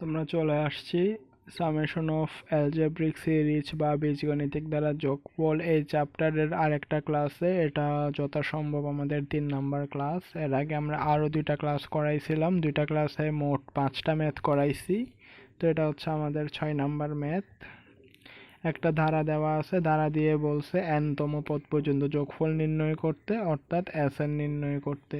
তোমরা চলে আসছি। সামেশন অফ অ্যালজেব্রিক সিরিজ বা বীজগণিতিক দ্বারা যোগফল এই চ্যাপ্টারের আরেকটা ক্লাসে এটা যথাসম্ভব আমাদের তিন নাম্বার ক্লাস এর আগে আমরা আরও দুইটা ক্লাস করাইছিলাম। দুইটা ক্লাসে মোট পাঁচটা ম্যাথ করাইছি। তো এটা হচ্ছে আমাদের ছয় নাম্বার ম্যাথ একটা ধারা দেওয়া আছে। ধারা দিয়ে বলছে এনতম পদ পর্যন্ত যোগফল নির্ণয় করতে, অর্থাৎ এস এন নির্ণয় করতে।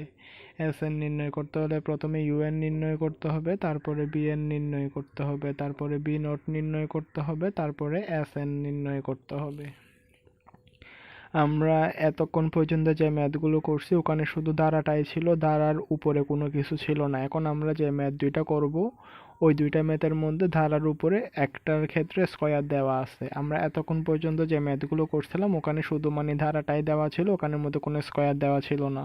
এস এন নির্ণয় করতে হলে প্রথমে ইউএন নির্ণয় করতে হবে, তারপরে বিএন নির্ণয় করতে হবে, তারপরে বি নোট নির্ণয় করতে হবে, তারপরে এস এন নির্ণয় করতে হবে। আমরা এতক্ষণ পর্যন্ত যে ম্যাথগুলো করছি, ওখানে শুধু ধারাটাই ছিল, ধারার উপরে কোনো কিছু ছিল না। এখন আমরা যে ম্যাথ দুইটা করব, ওই দুইটা ম্যাথের মধ্যে ধারার উপরে একটার ক্ষেত্রে স্কয়ার দেওয়া আছে। আমরা এতক্ষণ পর্যন্ত যে ম্যাথগুলো করছিলাম, ওখানে শুধু মানে ধারাটাই দেওয়া ছিল, ওখানের মধ্যে কোনো স্কয়ার দেওয়া ছিল না।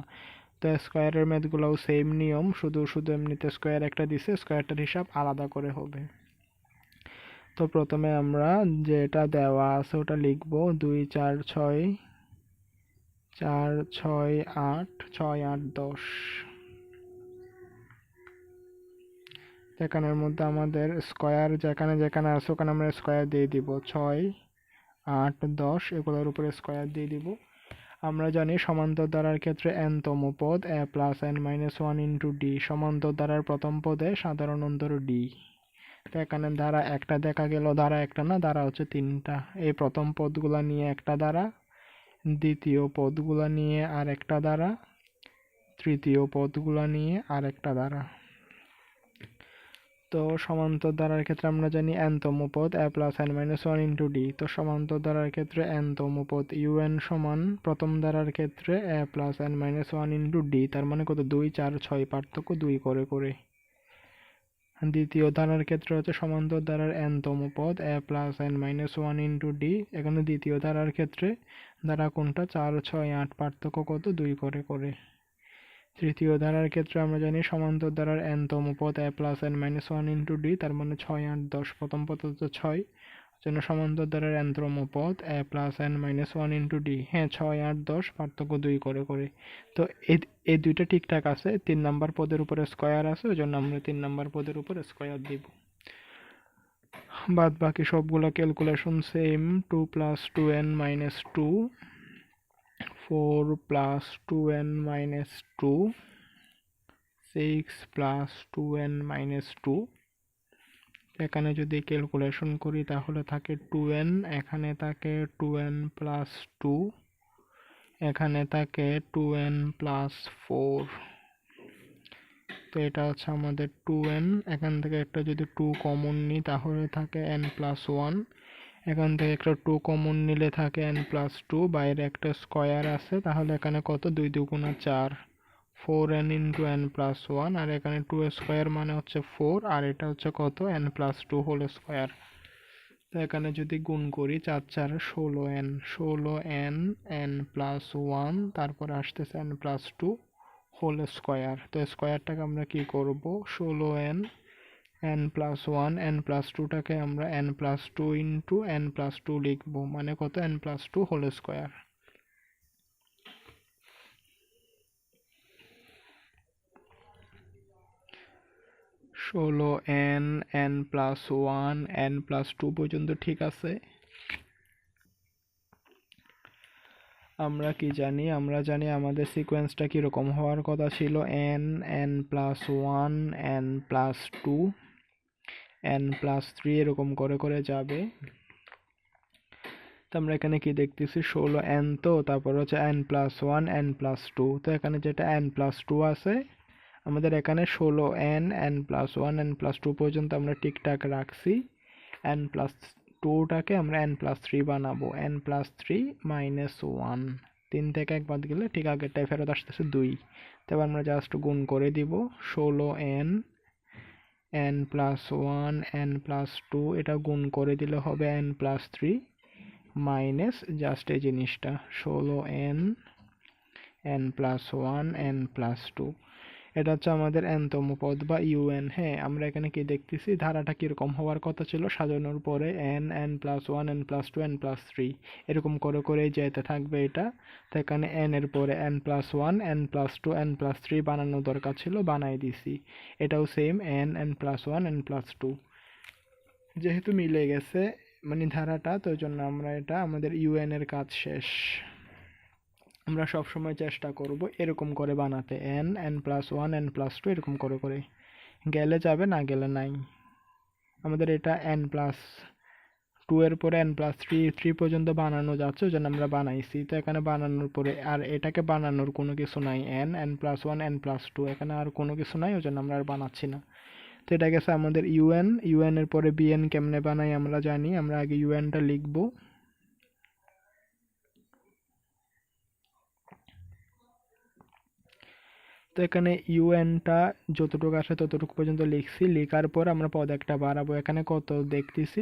তো স্কোয়ারের ম্যাথগুলোও সেম নিয়ম, শুধু শুধু এমনিতে স্কোয়ার একটা দিছে স্কোয়ারটার হিসাব আলাদা করে হবে। তো প্রথমে আমরা যেটা দেওয়া আছে ওটা লিখব দুই, চার, ছয় চার, ছয়, আট ছয়, আট, দশ। এখানের মধ্যে আমাদের স্কয়ার যেখানে যেখানে আছে ওখানে আমরা স্কয়ার দিয়ে দিব। ছয়, আট, দশ, এগুলোর উপরে স্কয়ার দিয়ে দিব। আমরা জানি সমান্তর দ্বারার ক্ষেত্রে এনতম পদ, a plus n minus one into d সমান্তর দ্বারার প্রথম পদে সাধারণ অন্তর ডি তো এখানে দ্বারা একটা দেখা গেল, দ্বারা একটা না, দ্বারা হচ্ছে তিনটা। এই প্রথম পদগুলা নিয়ে একটা দ্বারা, দ্বিতীয় পদগুলা নিয়ে আর একটা দ্বারা, তৃতীয় পদগুলা নিয়ে আর একটা দ্বারা। তো সমান্তর দ্বারার ক্ষেত্রে আমরা জানি এনতম পদ, a plus n minus one into d. তো সমান্তর দ্বারার ক্ষেত্রে এনতম পদ, ইউএন সমান প্রথম দ্বারার ক্ষেত্রে a plus n minus one into d, তার মানে কত? দুই, চার, ছয়, পার্থক্য দুই করে করে। দ্বিতীয় ধারার ক্ষেত্রে হচ্ছে সমান্তর ধারার এনতম পদ, a plus n minus one into d. এখানে দ্বিতীয় ধারার ক্ষেত্রে ধারা কোনটা? চার, ছয়, আট, পার্থক্য কত? দুই করে করে। তৃতীয় ধারার ক্ষেত্রে আমরা জানি সমান্তর ধারার এনতম পদ a plus n minus one into d তার মানে ছয় আট দশ প্রথম পদ হচ্ছে ছয়। জন্য সমান্তর ধারার এনতম পদ a plus n minus one into d হ্যাঁ ছয় আট দশ, পার্থক্য দুই করে করে। তো এই দুইটা ঠিকঠাক আছে, তিন নাম্বার পদের উপরে স্কয়ার আছে, ওই জন্য আমরা তিন নাম্বার পদের উপরে স্কয়ার দিব। বাদ বাকি সবগুলো calculation same two plus two n minus two four plus two n minus two six plus two n minus two এখানে যদি ক্যালকুলেশন করি তাহলে থাকে টু এন এখানে থাকে টু এন প্লাস টু এখানে থাকে টু এন প্লাস ফোর তো এটা হচ্ছে আমাদের টু এন এখান থেকে একটা যদি টু কমন নিই তাহলে থাকে এন প্লাস ওয়ান এখান থেকে একটা টু কমন নিলে থাকে এন প্লাস টু বাইরে একটা স্কোয়ার আছে, তাহলে এখানে কত? দুই দুগুণা চার four n into n plus one আর এখানে টু স্কোয়ার মানে হচ্ছে ফোর আর এটা হচ্ছে কত? N plus two whole square তো এখানে যদি গুণ করি, চার চার ষোলো এন ষোলো এন এন প্লাস ওয়ান তারপর আসতেছে n plus two whole square তো স্কোয়ারটাকে আমরা কি করব? ষোলো n n plus one n plus টুটাকে আমরা n plus two into n plus two লিখব। মানে কত? N plus two whole square ষোলো n n plus one n plus two পর্যন্ত ঠিক আছে? আমরা কি জানি? আমরা জানি আমাদের সিকোয়েন্সটা কীরকম হওয়ার কথা ছিল। N n plus one n plus two n plus three এরকম করে করে যাবে। তো আমরা এখানে কি দেখতেছি? ষোলো এন তো, তারপর হচ্ছে n plus one n plus two তো এখানে যেটা এন প্লাস টু আছে, আমাদের এখানে ষোলো n n plus one n plus two পর্যন্ত আমরা ঠিকঠাক রাখছি। এন প্লাস টুটাকে আমরা এন প্লাস থ্রি বানাবো। N plus three minus one তিন থেকে এক বাদ গেলে ঠিক আগেরটাই ফেরত আসতেছে দুই। তারপর আমরা জাস্ট গুণ করে দিব। ষোলো n n plus one n plus two এটা গুণ করে দিলে হবে n plus three minus just এই জিনিসটা। ষোলো n n plus one n plus two এটা হচ্ছে আমাদের এনতম পদ বা ইউএন। হ্যাঁ আমরা এখানে কি দেখতেছি? ধারাটা কীরকম হওয়ার কথা ছিল? সাজানোর পরে n n plus one, n plus two, n plus three. এরকম করে করে যেতে থাকবে এটা। তো এখানে এন এর পরে n plus one, n plus two, n plus three বানানো দরকার ছিল, বানাই দিছি। এটাও same n n plus one, n plus two. যেহেতু মিলে গেছে মানে ধারাটা, তো জন্য আমরা এটা আমাদের ইউএন এর কাজ শেষ। আমরা সব সময় চেষ্টা করব এরকম করে বানাতে। N n plus one n plus two এরকম করে করে। গেলে যাবে না গেলে নাই। আমাদের এটা এন প্লাস টু এর পরে এন প্লাস থ্রি থ্রি পর্যন্ত বানানো যাচ্ছে, ওই জন্য আমরা বানাইছি। তো এখানে বানানোর পরে আর এটাকে বানানোর কোনো কিছু নাই। N n plus one n plus two এখানে আর কোনো কিছু নাই, ওই জন্য আমরা আর বানাচ্ছি না। তো এটা গেছে আমাদের ইউএন ইউএন এর পরে বিএন কেমনে বানাই আমরা জানি। আমরা আগে ইউএনটা লিখব। তো এখানে ইউএনটা যতটুকু আসে ততটুকু পর্যন্ত লিখছি। লেখার পর আমরা পদ একটা বাড়াবো। এখানে কত দেখতেছি?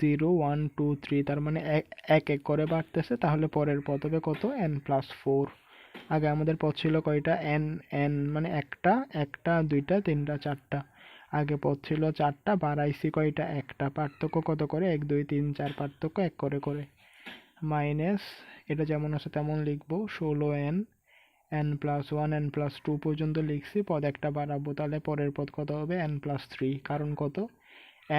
জিরো ওয়ান টু থ্রি তার মানে এক এক করে বাড়তেছে। তাহলে পরের পদ হবে কত? এন প্লাস ফোর আগে আমাদের পদ ছিল কয়টা? এন এন মানে একটা একটা, দুইটা, তিনটা, চারটা। আগে পদ ছিল চারটা, বাড়াইছি কয়টা? একটা। পার্থক্য কত করে? এক, দুই, তিন, চার, পার্থক্য এক করে করে। মাইনাস এটা যেমন আছে তেমন লিখব। ষোলো n n plus one n plus two পর্যন্ত লিখছি, পদ একটা বাড়াবো, তাহলে পরের পদ কত হবে? এন প্লাস থ্রি কারণ কত?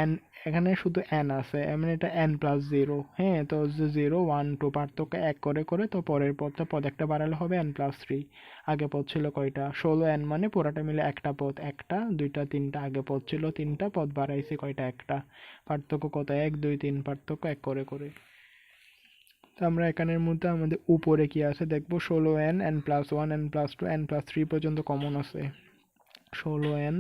এন এখানে শুধু এন আছে মানে এটা এন প্লাস জিরো হ্যাঁ? তো জিরো ওয়ান টু পার্থক্য এক করে করে, তো পরের পদটা পদ একটা বাড়ালে হবে এন প্লাস থ্রি আগে পদ ছিল কয়টা? ষোলো এন মানে পুরাটা মিলে একটা পদ, একটা, দুইটা, তিনটা। আগে পদ ছিল তিনটা, পদ বাড়াইছি কয়টা? একটা। পার্থক্য কত? এক, দুই, তিন, পার্থক্য এক করে করে। তো আমরা এখানের মধ্যে আমাদের উপরে কি আছে? দেখব ষোলো n n plus one n plus two n plus three পর্যন্ত কমন আছে। ষোলো n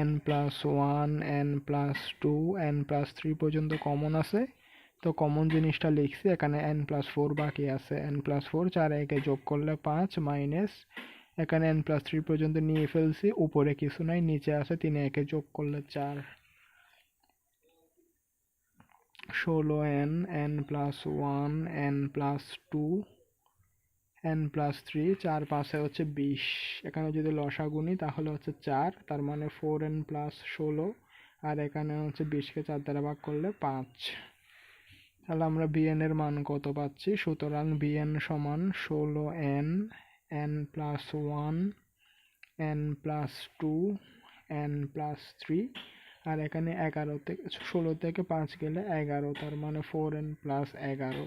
n plus one n plus two n plus three পর্যন্ত কমন আছে। তো কমন জিনিসটা লিখছি, এখানে এন প্লাস ফোর বাকি আছে। এন প্লাস ফোর চার একে যোগ করলে পাঁচ মাইনাস এখানে এন প্লাস থ্রি পর্যন্ত নিয়ে ফেলছি, উপরে কিছু নাই, নিচে আছে, তিনে একে যোগ করলে চার। ষোলো n n plus one, n plus two, n plus three, চার পাশে হচ্ছে বিশ। এখানে যদি লসা গুনি, তাহলে হচ্ছে চার, তার মানে ফোর এন প্লাস ষোলো, আর এখানে হচ্ছে বিশকে চার দ্বারা ভাগ করলে পাঁচ। তাহলে আমরা বিএন এর মান কত পাচ্ছি? সুতরাং বিএন সমান ষোলো n n plus one, n plus two, n plus three আর এখানে এগারো থেকে ষোলো থেকে পাঁচ গেলে এগারো, তার মানে ফোর এন প্লাস এগারো।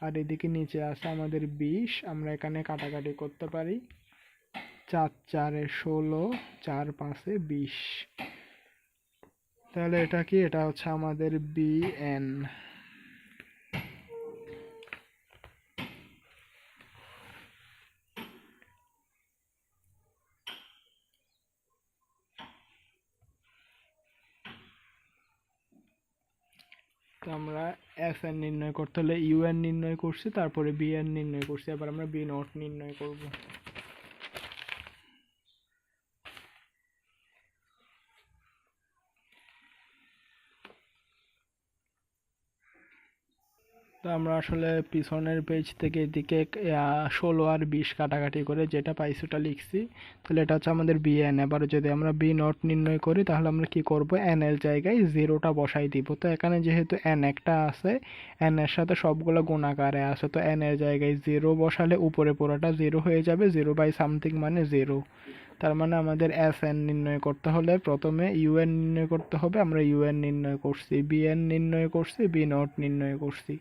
আর এদিকে নিচে আসে আমাদের বিশ, আমরা এখানে কাটাকাটি করতে পারি। চার, চারে ষোলো, চার পাঁচে বিশ। তাহলে এটা কি? এটা হচ্ছে আমাদের বি আমরা এস এন নির্ণয় করতে হলে ইউ এন নির্ণয় করছি, তারপরে বি এন নির্ণয় করছি এবার আমরা বি নট নির্ণয় করব। আমরা আসলে পিছনের পেজ থেকে এদিকে ষোলো আর বিশ কাটাকাটি করে যেটা পাইছি ওটা লিখছি। তাহলে এটা হচ্ছে আমাদের বি এন এবার যদি আমরা বি নট নির্ণয় করি, তাহলে আমরা কি করব? এন এর জায়গায় জিরোটা বসাই দিব। তো এখানে যেহেতু এন একটা আছে এন এর সাথে সবগুলো গুণাকারে আছে, তো এন এর জায়গায় জিরো বসালে উপরে পুরোটা জিরো হয়ে যাবে জিরো বাই সামথিং মানে জিরো তার মানে আমাদের এস এন নির্ণয় করতে হলে প্রথমে ইউএন নির্ণয় করতে হবে, আমরা ইউএন নির্ণয় করছি বিএন নির্ণয় করছি বি নট নির্ণয় করছি।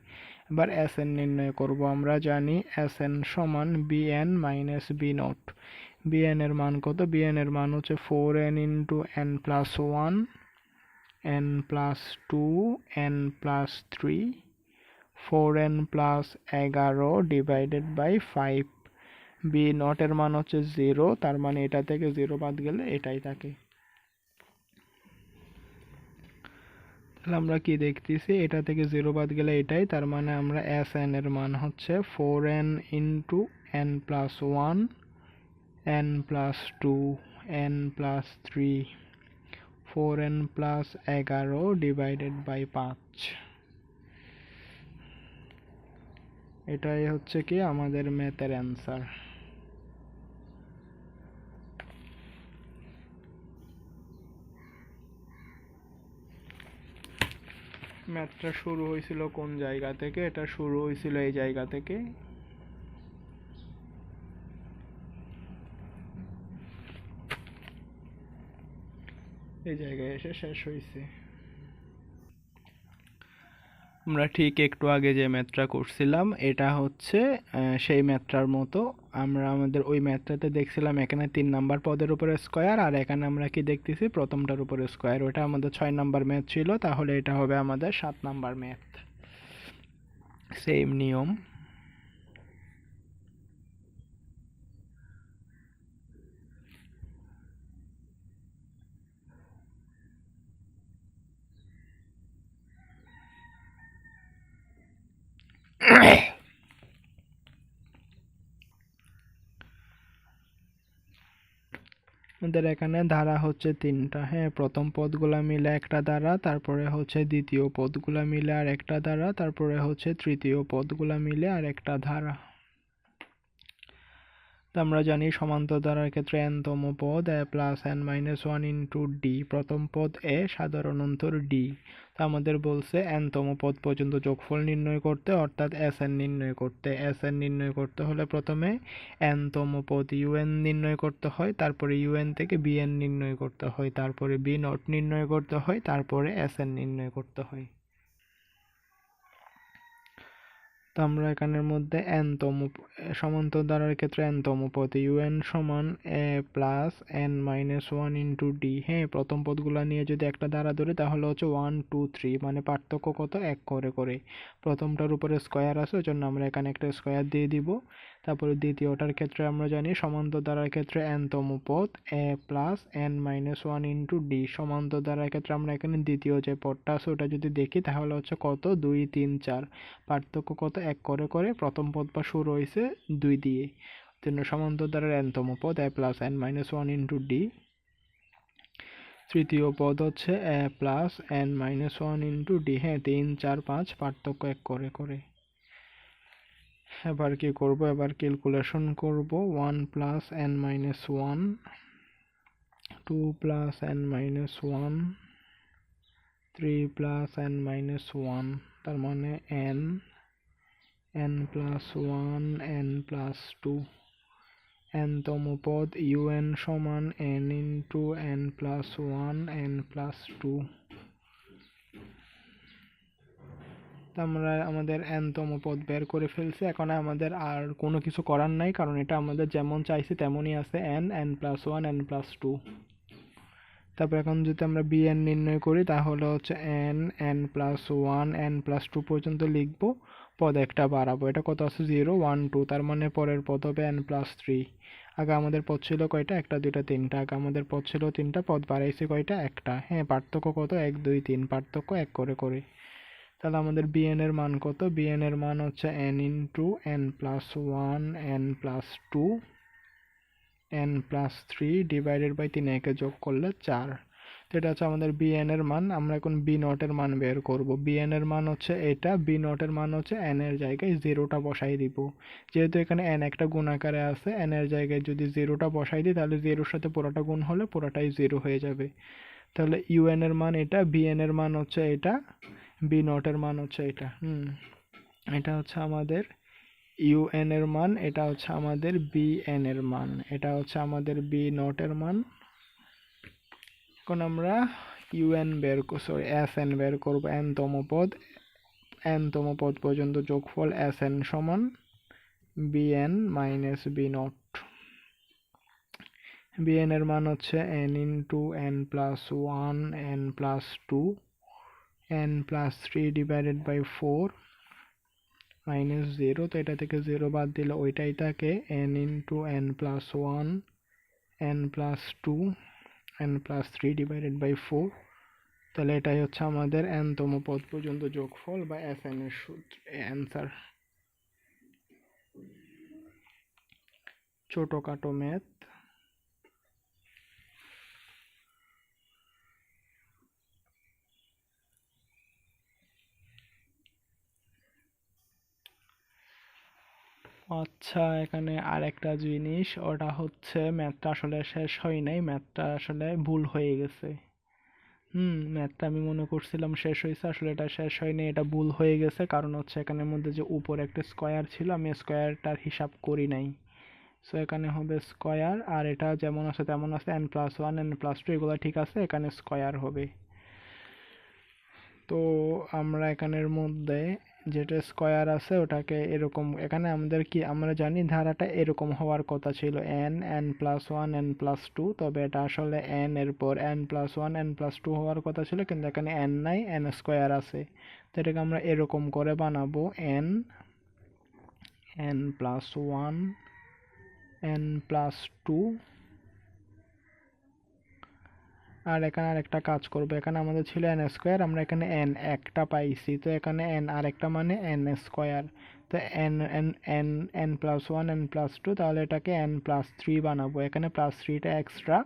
এবার এস এন নির্ণয় করব, আমরা জানি এস এন সমান b n minus b naught b n এর মান কত? বিএন এর মান হচ্ছে four n into n plus one n plus two n plus three four n plus এগারো ডিভাইডেড বাই ফাইভ বি নটের মান হচ্ছে জিরো তার মানে এটা থেকে জিরো বাদ গেলে এটাই থাকে। তাহলে আমরা কি দেখতেছি? এটা থেকে জিরো বাদ গেলে এটাই, তার মানে আমরা এস এন এর মান হচ্ছে four n into n plus one n plus two n plus three four n plus এগারো ডিভাইডেড বাই পাঁচ। এটাই হচ্ছে কি আমাদের ম্যাথের অ্যান্সার ম্যাথটা শুরু হয়েছিল কোন জায়গা থেকে? এটা শুরু হয়েছিল এই জায়গা থেকে। এই জায়গায় এসে শেষ হয়েছে। আমরা ঠিক একটু আগে যে ম্যাথটা করছিলাম, এটা হচ্ছে সেই ম্যাথটার মতো। আমরা আমাদের ওই ম্যাথটাতে দেখছিলাম এখানে তিন নাম্বার পদের উপরে স্কোয়ার, আর এখানে আমরা কি দেখতেছি? প্রথমটার উপরে স্কোয়ার। ওটা আমাদের ছয় নাম্বার ম্যাথ ছিল, তাহলে এটা হবে আমাদের সাত নাম্বার ম্যাথ। সেম নিয়ম। আমাদের এখানে ধারা হচ্ছে তিনটা। হ্যাঁ প্রথম পদগুলা মিলে একটা ধারা, তারপরে হচ্ছে দ্বিতীয় পদগুলা মিলে আর একটা ধারা, তারপরে হচ্ছে তৃতীয় পদগুলা মিলে আর একটা ধারা। আমরা জানি সমান্তর ধারার ক্ষেত্রে n তম পদ a plus n minus one into d প্রথম পদ এ, সাধারণ অন্তর ডি তো আমাদের বলছে n তম পদ পর্যন্ত যোগফল নির্ণয় করতে, অর্থাৎ এস এন নির্ণয় করতে। এস এন নির্ণয় করতে হলে প্রথমে n তম পদ ইউএন নির্ণয় করতে হয়, তারপরে ইউএন থেকে বিএন নির্ণয় করতে হয়, তারপরে বি নট নির্ণয় করতে হয়, তারপরে এস এন নির্ণয় করতে হয়। তো আমরা এখানের মধ্যে n তম প- এ, সমান্তর দ্বারার ক্ষেত্রে n তম পদ ইউএন সমান a plus n minus one into d হ্যাঁ প্রথম পদগুলো নিয়ে যদি একটা দ্বারা ধরি তাহলে হচ্ছে ওয়ান টু থ্রি মানে পার্থক্য কত? এক করে করে। প্রথমটার উপরে স্কোয়ার আছে ওই জন্য আমরা এখানে একটা স্কোয়ার দিয়ে দিব। তারপরে দ্বিতীয়টার ক্ষেত্রে আমরা জানি সমান্তর ধারার ক্ষেত্রে n তম পদ a plus n minus one into d সমান্তর ধারার ক্ষেত্রে আমরা এখানে দ্বিতীয় যে পদটা আছে, ওটা যদি দেখি, তাহলে হচ্ছে কত? দুই, তিন, চার। পার্থক্য কত? এক করে করে প্রথম পদ বা শুরু হয়েছে দুই দিয়ে। জন্য সমান্তর দ্বারা এনতম পদ a plus n minus one into d তৃতীয় পদ হচ্ছে a plus n minus one into d হ্যাঁ তিন, চার, পাঁচ, পার্থক্য এক করে করে। এবার কি করব? এবার ক্যালকুলেশন করব। One plus n minus one two plus n minus one three plus n minus one তার মানে n n plus one n plus two n তম পদ, un সমান n into n plus one n plus two আমরা আমাদের n তম পদ বের করে ফেলছি। এখন আমাদের আর কোনো কিছু করার নাই, কারণ এটা আমাদের যেমন চাইছি তেমনই আছে n n plus one n plus two তারপর এখন যদি আমরা bn নির্ণয় করি, তাহলে হচ্ছে n n plus one n plus two পর্যন্ত লিখব, পদ একটা বাড়াবো। এটা কত আছে? জিরো ওয়ান টু তার মানে পরের পদ হবে এন প্লাস থ্রি আগে আমাদের পদ ছিল কয়টা? একটা, দুইটা, তিনটা। আগে আমাদের পদ ছিল তিনটা, পদ বাড়াইছে কয়টা? একটা। হ্যাঁ পার্থক্য কত? এক, দুই, তিন। পার্থক্য এক করে করে। তাহলে আমাদের বিএন এর মান কত? বিএন এর মান হচ্ছে n into n plus one n plus two n plus three divided by তিন একে যোগ করলে চার। তো এটা হচ্ছে আমাদের বিএন এর মান। আমরা এখন বি নটের মান বের করব। বিএন এর মান হচ্ছে এটা বি নটের মান হচ্ছে এন এর জায়গায় জিরোটা বসাই দিব। যেহেতু এখানে এন একটা গুণ আকারে আছে এন এর জায়গায় যদি জিরোটা বসাই দিই, তাহলে জিরোর সাথে পুরোটা গুণ হলে পুরোটাই জিরো হয়ে যাবে। তাহলে ইউএন এর মান এটা বিএন এর মান হচ্ছে এটা বি নটের মান হচ্ছে এটা, হুম। এটা হচ্ছে আমাদের ইউএন এর মান, এটা হচ্ছে আমাদের বিএন এর মান, এটা হচ্ছে আমাদের বি নটের মান। এখন আমরা ইউএন বের সরি এস এন বের করব এন তম পদ এন তম পদ পর্যন্ত যোগফল এস এন সমান b n minus b naught b n এর মান হচ্ছে n into n plus one n plus two n plus three divided by four minus zero তো এটা থেকে জিরো বাদ দিলে ওইটাই থাকে n into n plus one n plus two n plus three divided by four তাহলে এটাই হচ্ছে আমাদের n তম পদ পর্যন্ত যোগফল বা এস এন এর সূত্র অ্যান্সার ছোটখাটো ম্যাথ আচ্ছা এখানে আরেকটা জিনিস, ওটা হচ্ছে ম্যাথটা আসলে শেষ হয় নাই, ম্যাথটা আসলে ভুল হয়ে গেছে। হুম, ম্যাথটা আমি মনে করছিলাম শেষ হয়েছে, আসলে এটা শেষ হয়নি এটা ভুল হয়ে গেছে। কারণ হচ্ছে এখানের মধ্যে যে উপরে একটা স্কোয়ার ছিল, আমি স্কোয়ারটার হিসাব করি নাই। সো এখানে হবে স্কোয়ার, আর এটা যেমন আছে তেমন আছে n plus one n plus two এগুলো ঠিক আছে, এখানে স্কোয়ার হবে। তো আমরা এখানের মধ্যে যেটা স্কোয়ার আছে ওটাকে এরকম, এখানে আমাদের কি, আমরা জানি ধারাটা এরকম হওয়ার কথা ছিল n n plus one n plus two তবে এটা আসলে এন এর পর n plus one n plus two হওয়ার কথা ছিল, কিন্তু এখানে এন নাই এন স্কোয়ার আছে। তো এটাকে আমরা এরকম করে বানাবো n n plus one n plus two আর এখানে আরেকটা কাজ করব। এখানে আমাদের ছিল এন স্কোয়ার আমরা এখানে এন একটা পাইছি। তো এখানে এন আরেকটা মানে এন স্কোয়ার তো n n n n plus one n plus two তাহলে এটাকে এন প্লাস থ্রি বানাবো। এখানে প্লাস থ্রিটা এক্সট্রা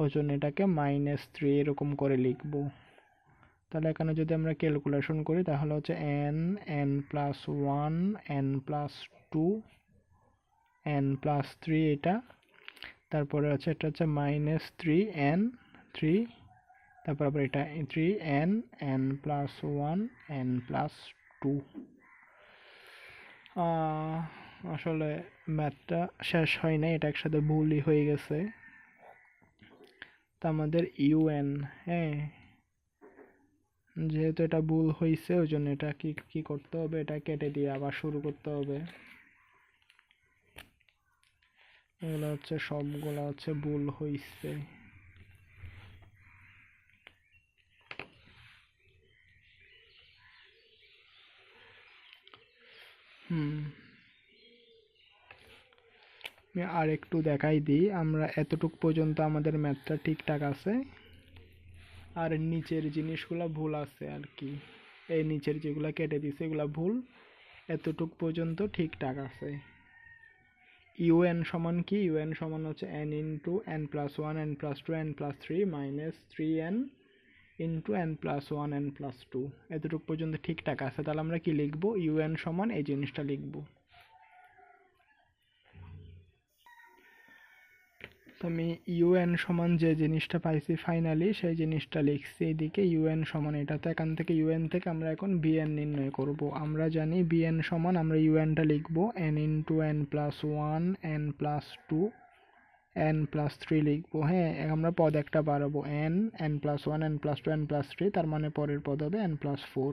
ওই জন্য এটাকে মাইনাস থ্রি এরকম করে লিখব। তাহলে এখানে যদি আমরা ক্যালকুলেশন করি, তাহলে হচ্ছে n n plus one n plus two n plus three এটা। তারপরে হচ্ছে, এটা হচ্ছে মাইনাস থ্রি এন থ্রি তারপর আবার এটা three n n plus one n plus two আসলে ম্যাথটা শেষ হয় নাই, এটা একসাথে ভুলই হয়ে গেছে। তা আমাদের ইউএন হ্যাঁ। যেহেতু এটা ভুল হয়েছে ওই জন্য এটা কি কি করতে হবে? এটা কেটে দিয়ে আবার শুরু করতে হবে। এগুলো হচ্ছে সবগুলো হচ্ছে ভুল হয়েছে হুম। আর একটু দেখাই দিই, আমরা এতটুক পর্যন্ত আমাদের ম্যাথটা ঠিকঠাক আছে। আর নিচের জিনিসগুলো ভুল আছে আর কি। এই নিচের যেগুলো কেটে দিছে, এগুলো ভুল। এতটুক পর্যন্ত ঠিকঠাক আছে। ইউএন সমান কি? ইউএন সমান হচ্ছে n into n plus one n plus two n plus three minus three n into n plus one n plus two এতটুকু পর্যন্ত ঠিকঠাক আছে। তাহলে আমরা কি লিখব? ইউএন সমান এই জিনিসটা লিখব। তো আমি ইউএন সমান যে জিনিসটা পাইছি ফাইনালি সেই জিনিসটা লিখছি এদিকে ইউএন সমান এটা তো এখান থেকে ইউএন থেকে আমরা এখন বিএন নির্ণয় করব। আমরা জানি বিএন সমান আমরা ইউএনটা লিখব। N into n plus one n plus two n plus three লিখব হ্যাঁ আমরা পদ একটা বাড়াবো n n plus one n plus two n plus three তার মানে পরের পদ হবে এন প্লাস ফোর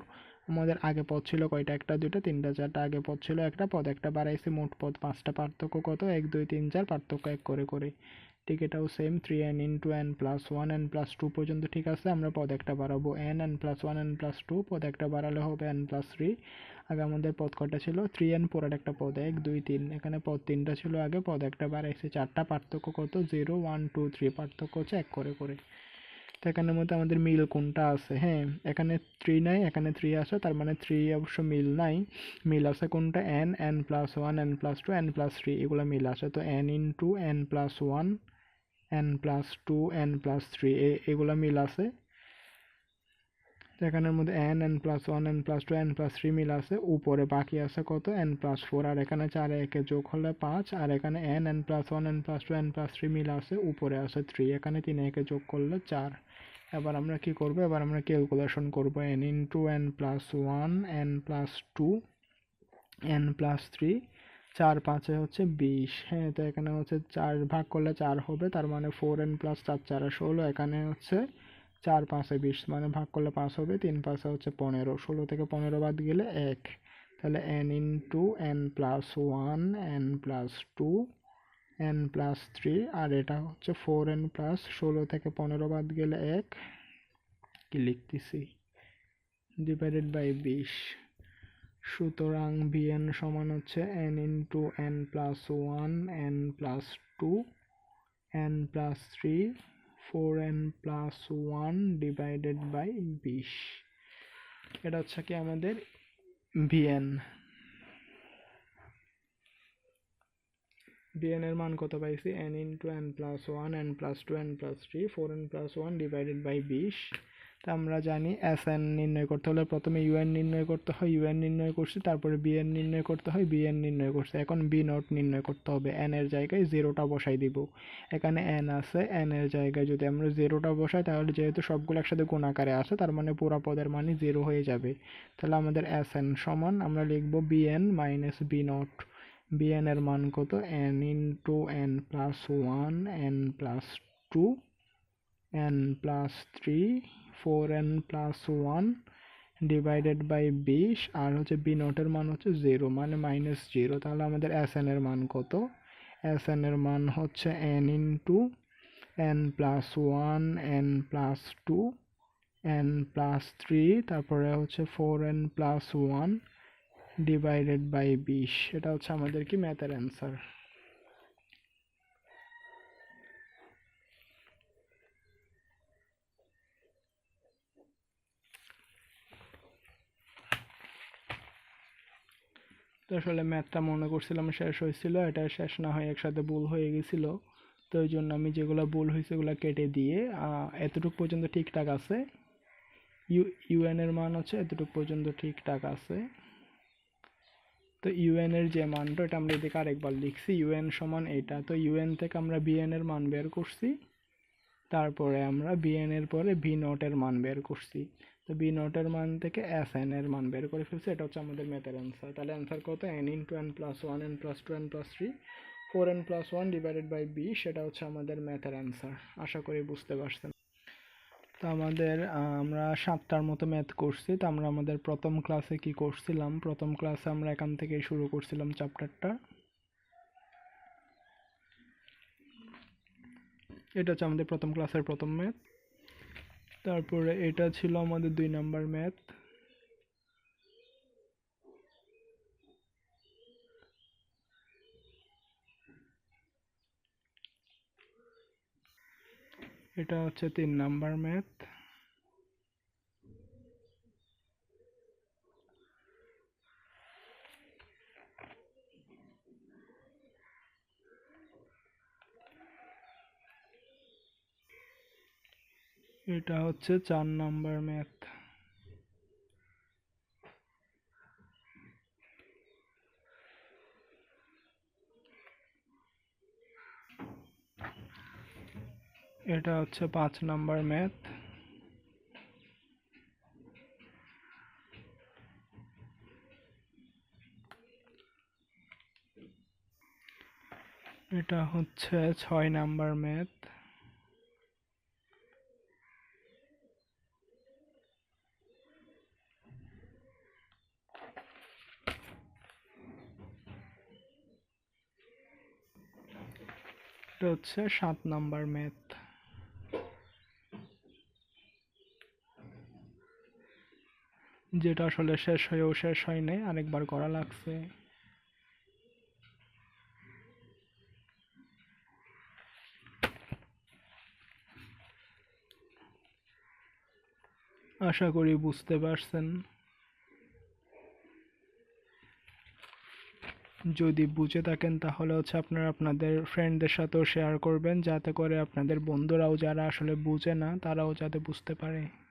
আমাদের আগে পদ ছিল কয়টা একটা দুটো তিনটা চারটা আগে পদ ছিল একটা পদ একটা বাড়াইছে মোট পদ পাঁচটা পার্থক্য কত এক দুই তিন চার পার্থক্য এক করে করে ঠিক এটাও same three n into n plus one n plus two পর্যন্ত ঠিক আছে আমরা পদ একটা বাড়াবো n n plus one n plus two পদ একটা বাড়ালে হবে এন প্লাস থ্রি আগে আমাদের পদ কটা ছিল থ্রি এন পরের একটা পদ, এক, দুই, তিন। এখানে পদ তিনটা ছিল আগে, পদ একটা বাড়াইছে চারটা পার্থক্য কত? জিরো ওয়ান টু থ্রি পার্থক্য হচ্ছে এক করে করে। তো এখানের মধ্যে আমাদের মিল কোনটা আছে? হ্যাঁ এখানে থ্রি নাই, এখানে থ্রি আছে, তার মানে থ্রি অবশ্য মিল নাই। মিল আছে কোনটা? N n plus one n plus two n plus three এগুলো মিল আছে। তো n into n plus one n plus two n plus three এগুলো মিল আছে। এখানের মধ্যে n n plus one n plus two n plus three মিল আছে উপরে বাকি আছে কত এন প্লাস ফোর আর এখানে চার একে যোগ হলে পাঁচ আর এখানে n n plus one n plus two n plus three মিল আছে উপরে আছে থ্রি এখানে তিন একে যোগ করলে চার এবার আমরা কি করব এবার আমরা ক্যালকুলেশন করব n into n plus one n plus two n plus three চার পাঁচে হচ্ছে বিশ হ্যাঁ তো এখানে হচ্ছে চার ভাগ করলে চার হবে তার মানে ফোর এন প্লাস চার চার ষোলো এখানে হচ্ছে চার পাঁচে বিশ মানে ভাগ করলে পাঁচ হবে, তিন পাঁচে হচ্ছে পনেরো। ষোলো থেকে পনেরো বাদ গেলে এক। তাহলে n into n plus one n plus two n plus three আর এটা হচ্ছে ফোর এন প্লাস ষোলো থেকে পনেরো বাদ গেলে এক। কি লিখতেছি? ডিভাইডেড বাই বিশ। সুতরাং বিএন সমান হচ্ছে n into n plus one n plus two n plus three four n plus one divided by বিশ। এটা হচ্ছে কি আমাদের ভিএন বিএন এর মান কত পাইছি? N into n plus one, n plus two, n plus three, four n plus one divided by বিশ। তা আমরা জানি এস এন নির্ণয় করতে হলে প্রথমে ইউএন নির্ণয় করতে হয় ইউএন নির্ণয় করছি, তারপরে বিএন নির্ণয় করতে হয় বিএন নির্ণয় করছি। এখন বি নট নির্ণয় করতে হবে, এন এর জায়গায় জিরোটা বসাই দিব। এখানে এন আছে, এন এর জায়গায় যদি আমরা জিরোটা বসাই, তাহলে যেহেতু সবগুলো একসাথে গুণাকারে আছে, তার মানে পুরা পদের মানই জিরো হয়ে যাবে। তাহলে আমাদের এস এন সমান, আমরা লিখব b n minus b naught. B n এর মান কত? N into n plus one, n plus two, n plus three four n plus one divided by বিশ আর হচ্ছে বি নটের মান হচ্ছে জিরো মানে মাইনাস জিরো তাহলে আমাদের এস এন এর মান কত? এস এন এর মান হচ্ছে n into n plus one n plus two n plus three তারপরে হচ্ছে four n plus one divided by বিশ এটা হচ্ছে আমাদের কি ম্যাথের অ্যান্সার তো আসলে ম্যাথটা মনে করছিলাম শেষ হয়েছিল, এটা শেষ না হয়ে একসাথে ভুল হয়ে গেছিল। তো ওই জন্য আমি যেগুলো ভুল হয়েছে ওগুলো কেটে দিয়ে এতটুকু পর্যন্ত ঠিকঠাক আছে। ইউ, ইউএন এর মান হচ্ছে এতটুকু পর্যন্ত ঠিকঠাক আছে। তো ইউএন এর যে মানটা এটা আমরা এদিকে আরেকবার লিখছি, ইউএন সমান এটা। তো ইউএন থেকে আমরা বিএন এর মান বের করছি, তারপরে আমরা বিএন এর পরে ভি নটের মান বের করছি। তো বি নটের মান থেকে এস এন এর মান বের করে ফেলছি, এটা হচ্ছে আমাদের ম্যাথের অ্যান্সার তাহলে অ্যান্সার কত? N into n plus one n plus two n plus three four n plus one divided by b সেটা হচ্ছে আমাদের ম্যাথের অ্যান্সার আশা করি বুঝতে পারছেন। তো আমাদের আমরা সাতটার মতো ম্যাথ করছি। তো আমরা আমাদের প্রথম ক্লাসে কি করছিলাম? প্রথম ক্লাসে আমরা এখান থেকে শুরু করছিলাম চ্যাপ্টারটা এটা হচ্ছে আমাদের প্রথম ক্লাসের প্রথম ম্যাথ তারপরে এটা ছিল আমাদের দুই নাম্বার ম্যাথ। এটা হচ্ছে তিন নাম্বার ম্যাথ। এটা হচ্ছে চার নাম্বার ম্যাথ। এটা হচ্ছে পাঁচ নাম্বার ম্যাথ। এটা হচ্ছে ছয় নাম্বার ম্যাথ। এটা হচ্ছে সাত নাম্বার ম্যাথ যেটা আসলে শেষ হয়েও শেষ হয় নাই আরেকবার করা লাগছে। আশা করি বুঝতে পারছেন। যদি বুঝে থাকেন, তাহলে হচ্ছে আপনারা আপনাদের ফ্রেন্ডদের সাথেও শেয়ার করবেন, যাতে করে আপনাদের বন্ধুরাও যারা আসলে বুঝে না, তারাও যাতে বুঝতে পারে।